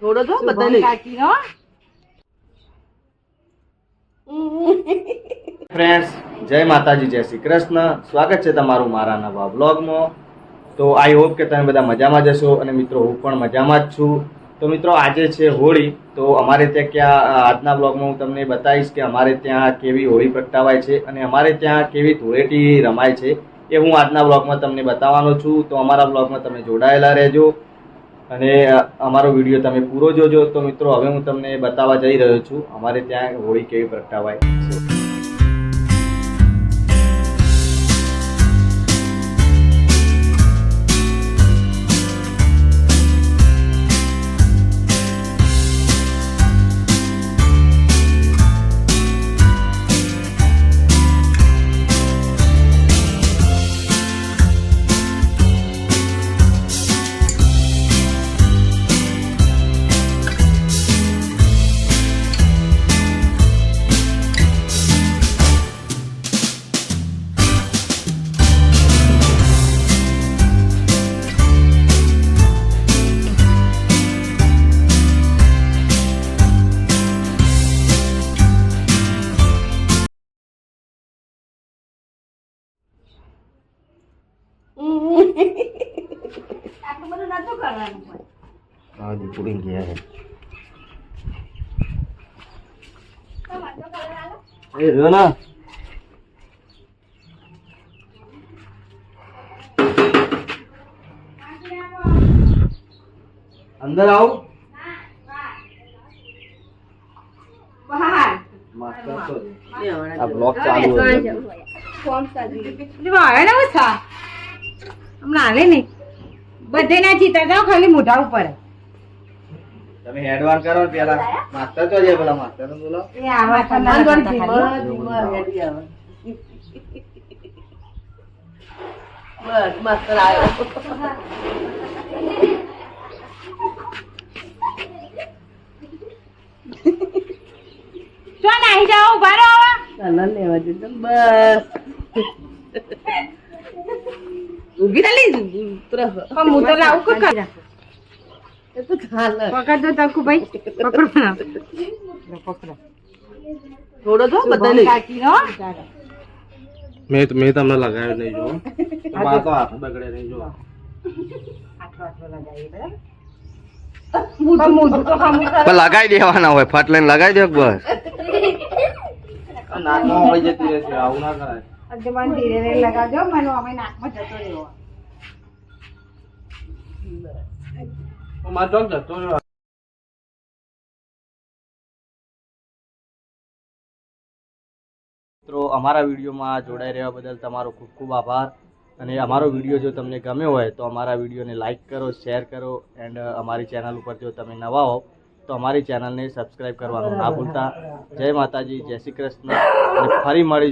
થોડો જો કાકીનો ફ્રેન્ડ્સ જય માતાજી જય શ્રી કૃષ્ણ. સ્વાગત છે તમારું મારા નવા બ્લોગમાં તો આઈ હોપ કે તમે બધા મજામાં જશો અને મિત્રો હું પણ મજામાં જ છું. તો મિત્રો આજે છે હોળી. તો અમારે ત્યાં ક્યાં આજના બ્લોગમાં હું તમને બતાવીશ કે અમારે ત્યાં કેવી હોળી પ્રગટાવાય છે અને અમારે ત્યાં કેવી ધૂળેટી રમાય છે. એ હું આજના બ્લોગમાં તમને બતાવવાનો છું. તો અમારા બ્લોગમાં તમે જોડાયેલા રહેજો. અને અમારો વીડિયો તમે પૂરો જોજો. તો મિત્રો, હવે હું તમને બતાવવા જઈ રહ્યો છું. અમારે ત્યાં હોળી કેવી પ્રગટાવાય. આજી પૂરી ગયા હે એ રોના અંદર આવો આ બ્લોક ચાલુ ફોર્મ સાજી હમણાં હાલે નહીં બધે ના જીતા જાઓ ખાલી મોઢા ઉપર. તમે હેડવાન કરો પેલા. માસ્ટર તો જે પેલા માસ્ટરનું બોલો એ આવા ઠંડા ધીમા, નતા હેડી આવે. બસ માસ્તર આવ્યો. ચો નાહી જાઓ ઊભા રહો હવે. લેવા જતો બસ. ઊભી ના લઈ પણ હું તો લાવું કે કર તો પકડ દો તકુ ભાઈ પકડો ના. પકડો. થોડો જો શુભમ બધાને કાકીનો મેં મેં તમને લગાવ્યો નહીં જો તમારા તો હાથ બગડે નહીં જો તો. લગાવી દેવાના હોય ફટ લઈને લગાવી દે બસ. નાકમાં હોય જતી રહેશે આવું ના કરાય મને ધીરે ધીરે લગાવજો મને અમે નાકમાં જતો રહ્યો મારે જતો રહ્યો મિત્રો અમારા વિડીયોમાં જોડાઈ રહેવા બદલ તમારો ખૂબ ખૂબ આભાર. અને અમારો વીડિયો જો તમને ગમ્યો હોય તો અમારા વિડીયોને લાઇક કરો શેર કરો એન્ડ અમારી ચેનલ ઉપર જો તમે નવા હો તો અમારી ચેનલને સબસ્ક્રાઈબ કરવાનું ના ભૂલતા. જય માતાજી જય શ્રી કૃષ્ણ. અને ફરી મળી